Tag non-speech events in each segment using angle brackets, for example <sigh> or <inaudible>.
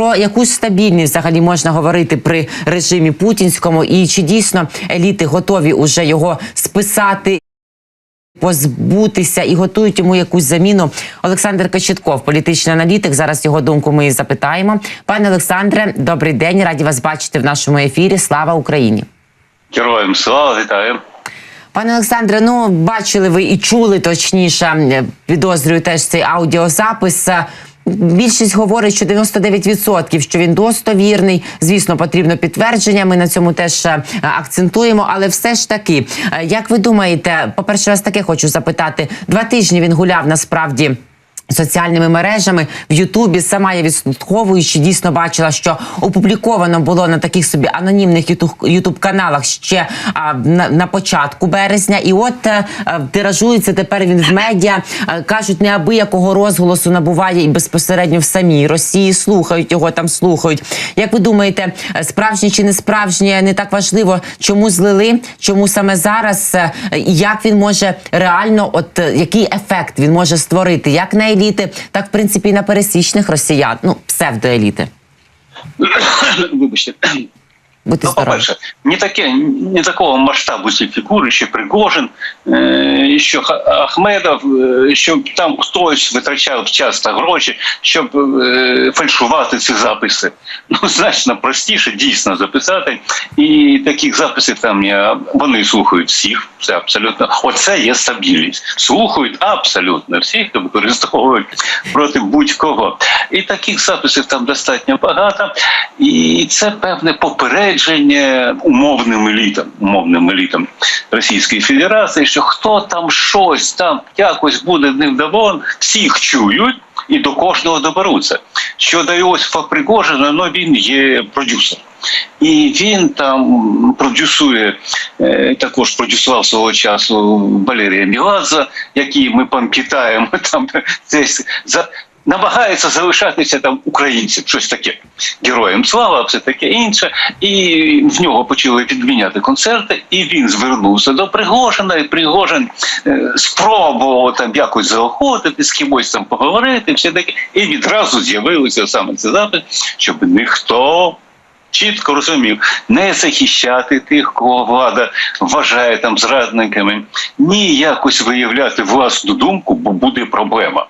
про якусь стабільність взагалі можна говорити при режимі путінському, і чи дійсно еліти готові уже його списати? Позбутися і готують йому якусь заміну. Олександр Кочетков, політичний аналітик. Зараз його думку ми і запитаємо. Пане Олександре, добрий день. Раді вас бачити в нашому ефірі. Слава Україні! Героям слава вітаю. Пане Олександре, ну бачили ви і чули точніше, підозрюю теж цей аудіозапис. Більшість говорить, що 99%, що він достовірний. Звісно, потрібно підтвердження. Ми на цьому теж е, акцентуємо. Але все ж таки, е, як ви думаєте, по перше, вас таке хочу запитати: два тижні він гуляв насправді. Соціальними мережами в Ютубі сама я відслідковуючи, дійсно бачила, що опубліковано було на таких собі анонімних ютуб, каналах ще а, на, на початку березня. І от а, тиражується тепер він в медіа. А, кажуть, неабиякого розголосу набуває і безпосередньо в самій Росії. Слухають його там, слухають. Як ви думаєте, справжнє чи не справжнє, не так важливо, чому злили, чому саме зараз, е, і як він може реально, от е, який ефект він може створити, як на еліти, так в принципі і на пересічних росіян, ну псевдоеліти. <coughs> Вибачте. Будьте Ну, здорові. по-перше, не, таке, не такого масштабу ці фігури, ще Пригожин, е, що Ахмедов, е, щоб там хтось витрачав час та гроші, щоб е, фальшувати ці записи. Ну, значно простіше дійсно записати. І таких записів там є. Вони слухають всіх. Це абсолютно. Оце є стабільність. Слухають абсолютно всіх використовують проти будь-кого. І таких записів там достатньо багато. І це певне попередження умовним елітам, умовним елітам Російської Федерації, що хто там щось там якось буде невдоволен, всіх чують. І до кожного доберуться. Щодо Іосифа Пригожина, ну він є продюсер. І він там продюсує, е, також продюсував свого часу Валерія Міладзе, який ми пам'ятаємо, <laughs> там десь за. Намагається залишатися там українцем, щось таке героєм слава, все таке інше. І в нього почали відміняти концерти, і він звернувся до Пригожина, і Пригожин е, спробував там якось заохотити, з кимось там поговорити, все таке. І відразу з'явилося саме цей запит, щоб ніхто чітко розумів не захищати тих, кого влада вважає там зрадниками, ні якось виявляти власну думку, бо буде проблема.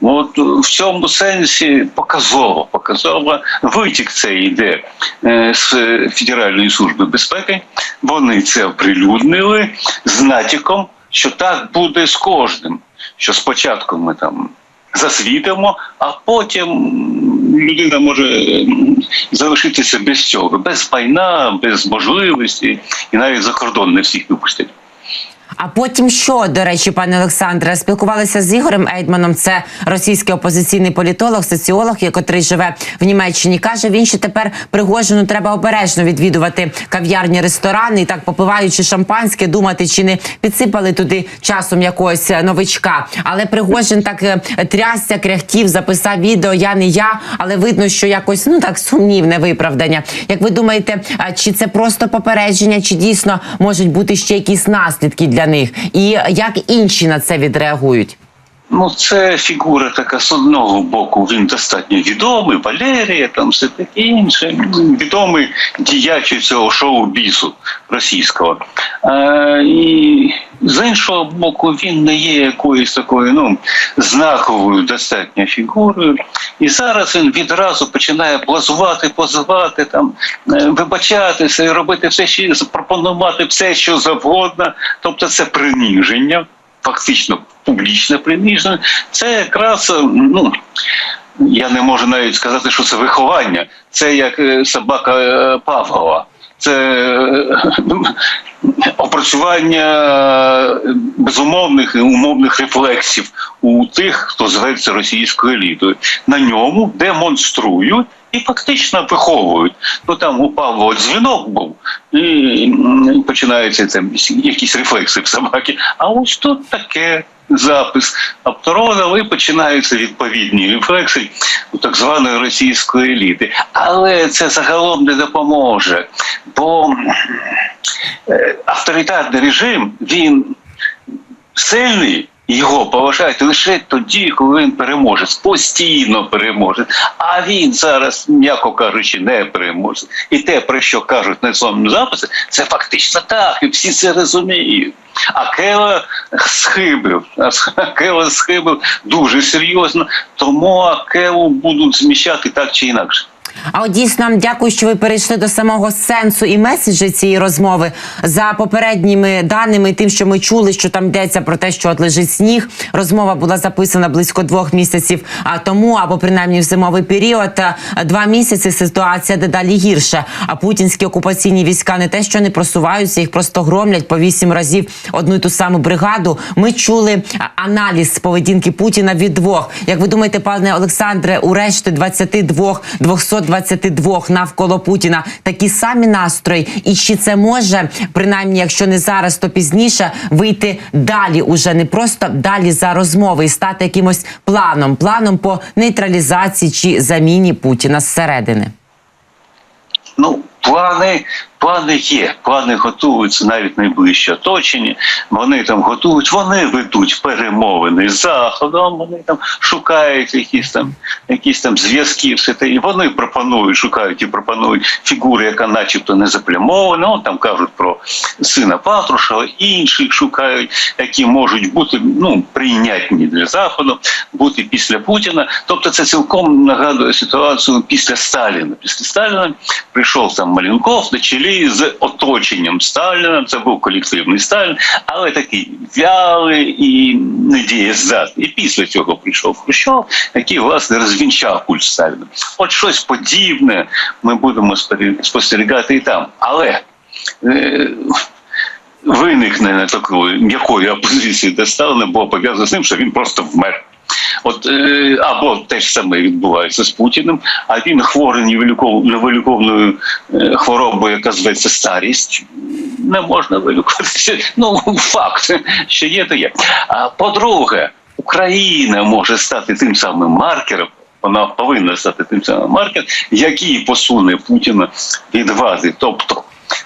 От в цьому сенсі показово, показово витік це йде е, з Федеральної служби безпеки. Вони це оприлюднили з натяком, що так буде з кожним. Що спочатку ми там засвітимо, а потім людина може залишитися без цього, без майна, без можливості, і навіть за кордон не всіх випустять. А потім що, до речі, пане Олександре, спілкувалися з Ігорем Ейдманом. Це російський опозиційний політолог, соціолог, який живе в Німеччині. каже він, що тепер Пригожину треба обережно відвідувати кав'ярні, ресторани і так попиваючи шампанське, думати, чи не підсипали туди часом якогось е, новичка. Але Пригожин так е, трясся, кряхтів, записав відео. Я не я, але видно, що якось ну так сумнівне виправдання. Як ви думаєте, чи це просто попередження, чи дійсно можуть бути ще якісь наслідки для них? І як інші на це відреагують? Ну, це фігура така з одного боку. Він достатньо відомий, Валерія, там все таке інше. Відомий діяч цього шоу-бісу російського. А, і з іншого боку, він не є якоюсь такою ну, знаковою достатньо фігурою. І зараз він відразу починає плазувати, позивати, там, е, вибачатися і робити все, що запропонувати все, що завгодно. Тобто це приниження фактично публічне приниження, це якраз е, ну. Я не можу навіть сказати, що це виховання. Це як е, собака Павлова. Це е, <laughs> опрацювання е, безумовних і умовних рефлексів у тих, хто зветься російською елітою. На ньому демонструють і фактично виховують. Ну там у Павлова дзвінок був, і починаються там якісь рефлекси в собаки. А ось тут таке. Запис Апторона, і починаються відповідні рефлекси у так званої російської еліти. Але це загалом не допоможе, бо е, авторитарний режим він сильний його поважають лише тоді, коли він переможе, постійно переможе. А він зараз, м'яко кажучи, не переможе. І те, про що кажуть на цьому записі, це фактично так, і всі це розуміють. А Кела схибив. А Кела схибив дуже серйозно, тому Акелу будуть зміщати так чи інакше. А от дійсно дякую, що ви перейшли до самого сенсу і меседжі цієї розмови за попередніми даними, тим, що ми чули, що там йдеться про те, що от лежить сніг. Розмова була записана близько двох місяців тому, або принаймні в зимовий період. Два місяці ситуація дедалі гірше. А путінські окупаційні війська не те, що не просуваються, їх просто громлять по вісім разів одну і ту саму бригаду. Ми чули аналіз поведінки Путіна від двох. Як ви думаєте, пане Олександре, у решти 22, 222 навколо Путіна. Такі самі настрої, і чи це може, принаймні, якщо не зараз, то пізніше вийти далі, уже не просто далі за розмови і стати якимось планом, планом по нейтралізації чи заміні Путіна зсередини? Ну, плани, плани є, плани готуються навіть найближче оточення. Вони там готують, вони ведуть перемовини з заходом. Вони там шукають якісь там якісь там зв'язки, все те. І вони пропонують, шукають і пропонують фігури, яка, начебто, не заплямована. Ну, там кажуть про сина Патрушева, інших шукають, які можуть бути ну прийнятні для заходу, бути після Путіна. Тобто, це цілком нагадує ситуацію після Сталіна. Після Сталіна прийшов там Малінков на з оточенням Сталіна. Це був колективний Сталін, але такий вялий і недієздатний. І після цього прийшов Хрущов, який власне розвінчав культ Сталіна. От щось подібне ми будемо спостерігати і там. Але е, виникнення такої м'якої опозиції до Сталіна було пов'язано з тим, що він просто вмер. От е, або те ж саме відбувається з Путіним, а він хворий невиліков- невиліковною е, хворобою, яка зветься старість. Не можна вилікуватися. <laughs> Ну факт, що є, то є. А по-друге, Україна може стати тим самим маркером. Вона повинна стати тим самим маркером, який посуне Путіна від влади. Тобто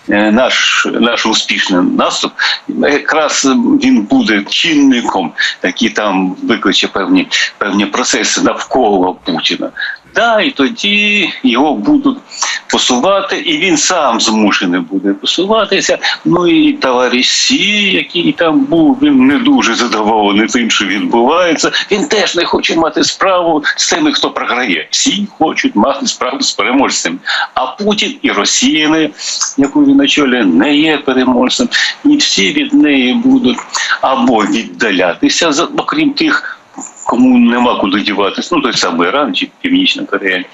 наш, наш успішний наступ, якраз він буде чинником, який там викличе певні, певні процеси навколо Путіна. Да, і тоді його будуть посувати, і він сам змушений буде посуватися. Ну і товариш Сі, який там був, він не дуже задоволений тим, що відбувається. Він теж не хоче мати справу з тими, хто програє. Всі хочуть мати справу з переможцем. А Путін і Росіяни, яку він очолює, не є переможцем, і всі від неї будуть або віддалятися, окрім тих кому нема куди діватися, ну той самий Іран чи Північна Корея.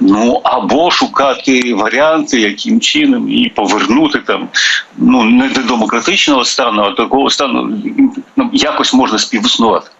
Ну або шукати варіанти, яким чином і повернути там ну не до демократичного стану, а такого стану ну, якось можна співіснувати.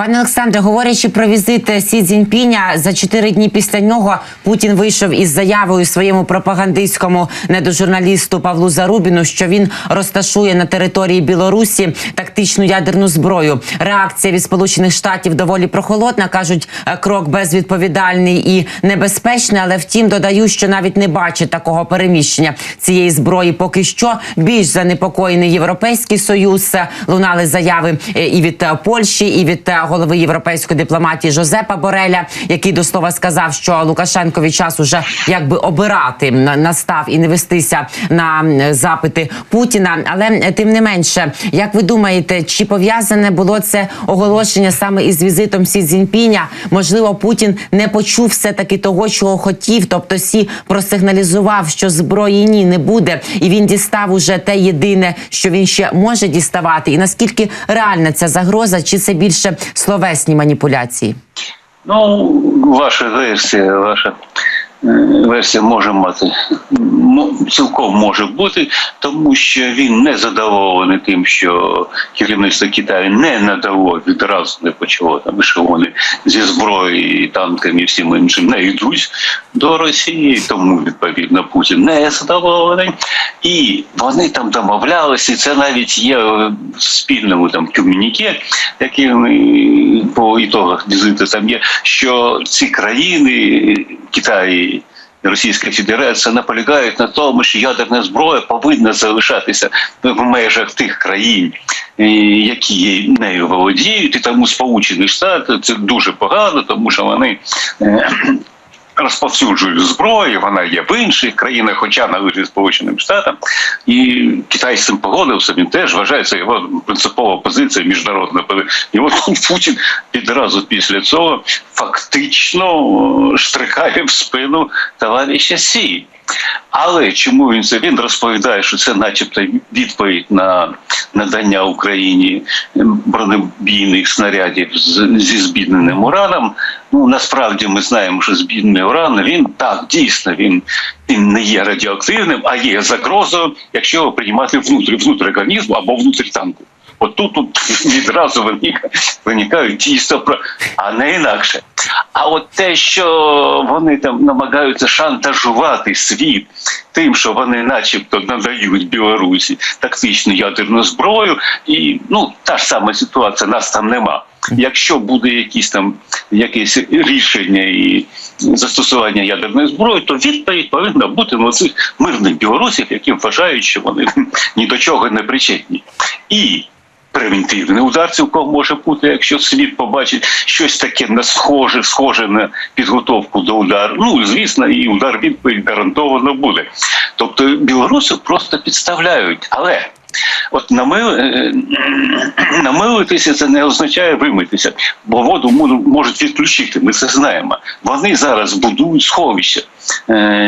Пане Олександре, говорячи про візит Сі Цзіньпіня, за чотири дні після нього Путін вийшов із заявою своєму пропагандистському недожурналісту Павлу Зарубіну, що він розташує на території Білорусі тактичну ядерну зброю. Реакція від Сполучених Штатів доволі прохолодна. кажуть, е, крок безвідповідальний і небезпечний. Але втім, додаю, що навіть не бачить такого переміщення цієї зброї. Поки що більш занепокоєний європейський союз. Лунали заяви е, і від е, Польщі, і від голови європейської дипломатії Жозепа Бореля, який до слова сказав, що Лукашенкові час уже якби обирати настав і не вестися на запити Путіна. Але е, тим не менше, як ви думаєте, чи пов'язане було це оголошення саме із візитом Сі Цзіньпіня? Можливо, Путін не почув все таки того, чого хотів. Тобто Сі просигналізував, що зброї ні не буде, і він дістав уже те єдине, що він ще може діставати. І наскільки реальна ця загроза, чи це більше словесні маніпуляції? Ну, ваша версія, ваша версія може мати цілком може бути, тому що він не задоволений тим, що керівництво Китаю не надало відразу не почало там ешелони зі зброєю, танками і всім іншим не йдуть до Росії, тому відповідно Путін не задоволений. І вони там домовлялися, і це навіть є в спільному там комюніке, ми по ітогах візиту там є, що ці країни Китай і Російська Федерація наполягають на тому, що ядерна зброя повинна залишатися в межах тих країн, е, які нею володіють, і тому Сполучені Штати це дуже погано, тому що вони. Е, Розповсюджують зброю, вона є в інших країнах, хоча належить Сполученим Штатам, і Китай з цим погодився. Він теж вважається його принципова позиція міжнародна. І от Путін відразу після цього фактично штрикає в спину товариша Сі. Але чому він це він розповідає, що це, начебто, відповідь на надання Україні бронебійних снарядів зі збідненим ураном. Ну насправді ми знаємо, що збіднений уран він так дійсно він, він не є радіоактивним, а є загрозою, якщо його приймати внутрі внутрі організму або внутрі танку. От тут, відразу виникають дійсно про а не інакше. А от те, що вони там намагаються шантажувати світ тим, що вони, начебто, надають Білорусі тактичну ядерну зброю, і ну та ж сама ситуація, нас там нема. Якщо буде якісь там якесь рішення і застосування ядерної зброї, то відповідь повинна бути на цих мирних білорусів, які вважають, що вони ні до чого не причетні. І превентивний удар цілком може бути, якщо світ побачить щось таке не схоже, схоже на підготовку до удару. Ну звісно, і удар відповідь гарантовано буде. Тобто білорусів просто підставляють, але. От намил... е, намилитися це не означає вимитися, бо воду можуть- відключити. Ми це знаємо. Вони зараз будують сховище е,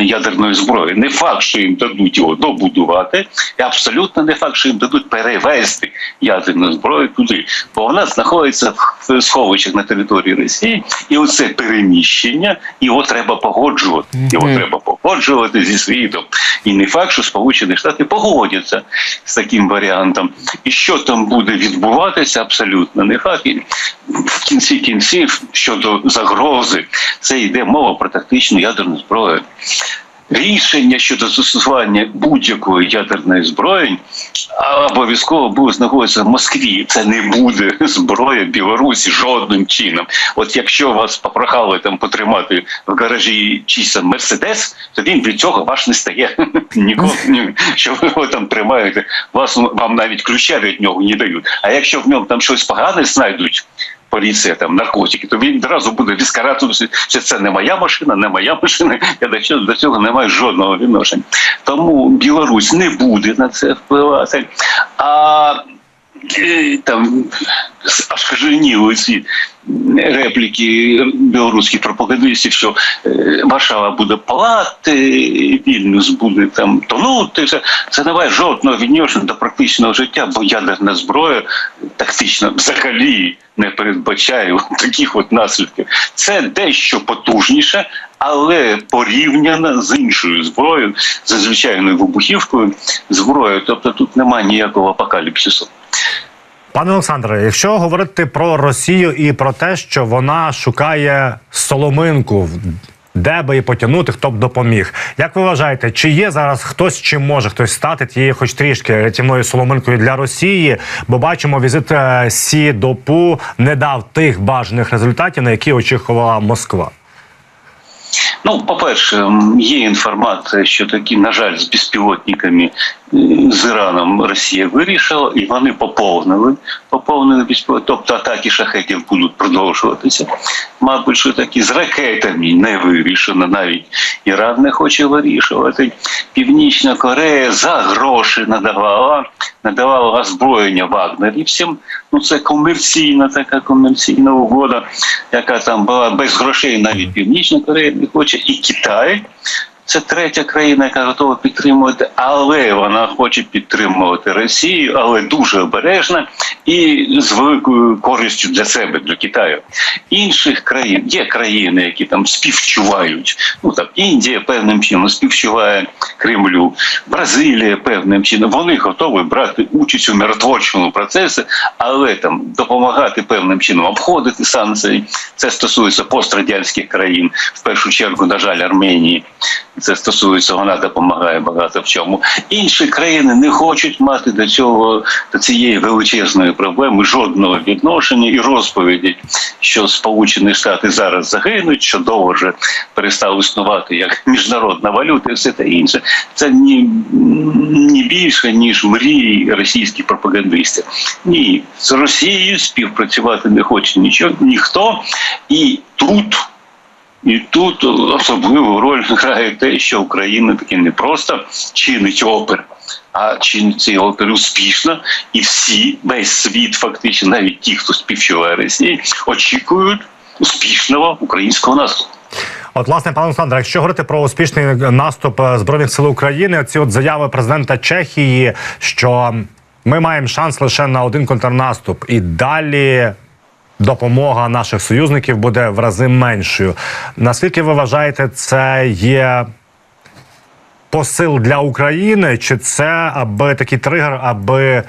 ядерної зброї. Не факт, що їм дадуть його добудувати, і абсолютно не факт, що їм дадуть перевезти ядерну зброю туди, бо вона знаходиться в сховищах на території Росії, і оце переміщення його треба погоджувати. Його Мгм. треба погоджувати зі світом. І не факт, що Сполучені Штати погодяться з таким варіантом. І що там буде відбуватися, абсолютно не факт. І в кінці кінців щодо загрози, це йде мова про тактичну ядерну зброю. Рішення щодо застосування будь-якої ядерної зброї обов'язково буде знаходитися в Москві. Це не буде <laughs> зброя Білорусі жодним чином. От якщо вас попрохали там потримати в гаражі чийсь мерседес, то він від цього ваш не стає. <laughs> Ніколи ні, що ви його там тримаєте, вас вам навіть ключа від нього не дають. А якщо в ньому там щось погане знайдуть. Поліція там наркотики, то він одразу буде відскаратуватися, що це не моя машина, не моя машина. Я до цього, до цього не маю жодного відношення. Тому Білорусь не буде на це впливати. А е, там аж каженіли ці репліки білоруських пропагандистів, що е, Варшава буде палати, Вільнюс буде там тонути. Це, це не жодного відношення до практичного життя, бо ядерна зброя тактично взагалі не передбачає таких от наслідків. Це дещо потужніше, але порівняно з іншою зброєю, з звичайною вибухівкою зброєю. Тобто тут немає ніякого апокаліпсису. Пане Олександре, якщо говорити про Росію і про те, що вона шукає соломинку, де би її потягнути, хто б допоміг. Як ви вважаєте, чи є зараз хтось, чи може хтось стати тією, хоч трішки рятівною соломинкою для Росії? Бо бачимо, візит е, Сі до Пу не дав тих бажаних результатів, на які очікувала Москва. Ну, по-перше, є інформація, що такі, на жаль, з безпілотниками з Іраном Росія вирішила, і вони поповнили, поповнили безпілотники, тобто атаки шахетів будуть продовжуватися. Мабуть, що такі з ракетами не вирішено, навіть Іран не хоче вирішувати. Північна Корея за гроші надавала, надавала озброєння вагнерівцям. Ну, це комерційна така комерційна угода, яка там була без грошей, навіть Північна Корея не хоче, і Китай. Це третя країна, яка готова підтримувати, але вона хоче підтримувати Росію, але дуже обережно і з великою користю для себе, для Китаю. Інших країн є країни, які там співчувають. Ну там Індія певним чином співчуває Кремлю, Бразилія певним чином. Вони готові брати участь у миротворчому процесі, але там допомагати певним чином обходити санкції. Це стосується пострадянських країн, в першу чергу, на жаль, Арменії. Це стосується, вона допомагає багато в чому. Інші країни не хочуть мати до цього до цієї величезної проблеми жодного відношення і розповіді, що Сполучені Штати зараз загинуть, що довго вже перестав існувати як міжнародна валюта і все те інше. Це ні, ні більше ніж мрії російських пропагандистів. Ні, з Росією співпрацювати не хоче нічого, ніхто і тут. І тут особливу роль грає те, що Україна таки не просто чинить опер, а чинить цей опер успішно, і всі, весь світ, фактично, навіть ті, хто співчуває Росії, очікують успішного українського наступу. От, власне, пане Олександре, якщо говорити про успішний наступ е, збройних сил України, ці от заяви президента Чехії, що ми маємо шанс лише на один контрнаступ, і далі допомога наших союзників буде в рази меншою. Наскільки ви вважаєте, це є посил для України, чи це аби такий тригер, аби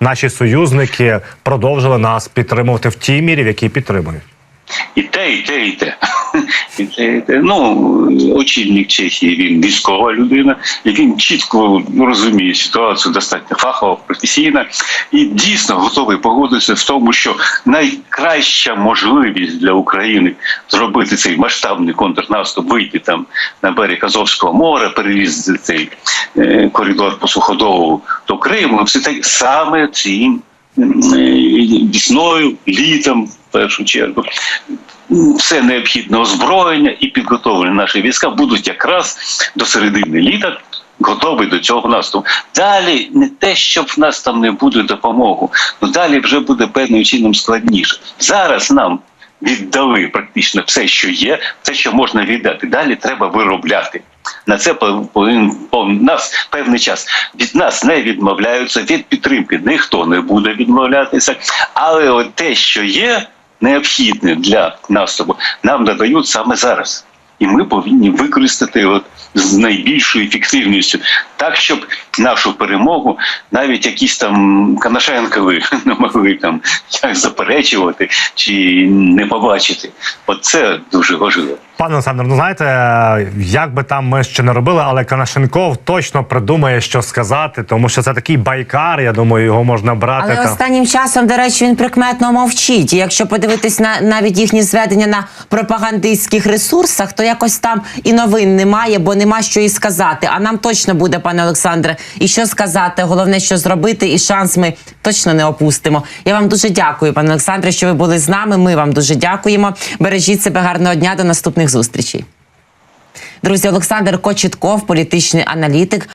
наші союзники продовжили нас підтримувати в тій мірі, в якій підтримують? І те, і те, і те. <laughs> І те. Ну, очільник Чехії він військова людина, і він чітко розуміє ситуацію достатньо фахово, професійно, і дійсно готовий погодитися в тому, що найкраща можливість для України зробити цей масштабний контрнаступ, вийти там на берег Азовського моря, перерізати цей е, коридор по суходолу до Криму, все так саме цим е, весною, літом, в першу чергу. Все необхідне озброєння і підготовлені наші війська будуть якраз до середини літа готові до цього наступу. Далі не те, щоб в нас там не буде допомоги, але далі вже буде певним чином складніше. Зараз нам віддали практично все, що є, все, що можна віддати. Далі треба виробляти. На це повинен- нас певний час. Від нас не відмовляються, від підтримки ніхто не буде відмовлятися. Але от те, що є необхідне для наступу, нам надають саме зараз. І ми повинні використати от з найбільшою ефективністю, так щоб нашу перемогу навіть якісь там Канашенкові <laughs> не могли там як заперечувати чи не побачити. От це дуже важливо. Пане Олександр, ну знаєте, як би там ми ще не робили, але Конашенков точно придумає, що сказати, тому що це такий байкар. Я думаю, його можна брати Але там. останнім часом, до речі, він прикметно мовчить. І якщо подивитись на навіть їхні зведення на пропагандистських ресурсах, то якось там і новин немає, бо нема що і сказати. А нам точно буде, пане Олександре, і що сказати. Головне, що зробити, і шанс ми точно не опустимо. Я вам дуже дякую, пане Олександре, що ви були з нами. Ми вам дуже дякуємо. Бережіть себе гарного дня. До наступних зустрічей. Друзі, Олександр Кочетков, політичний аналітик.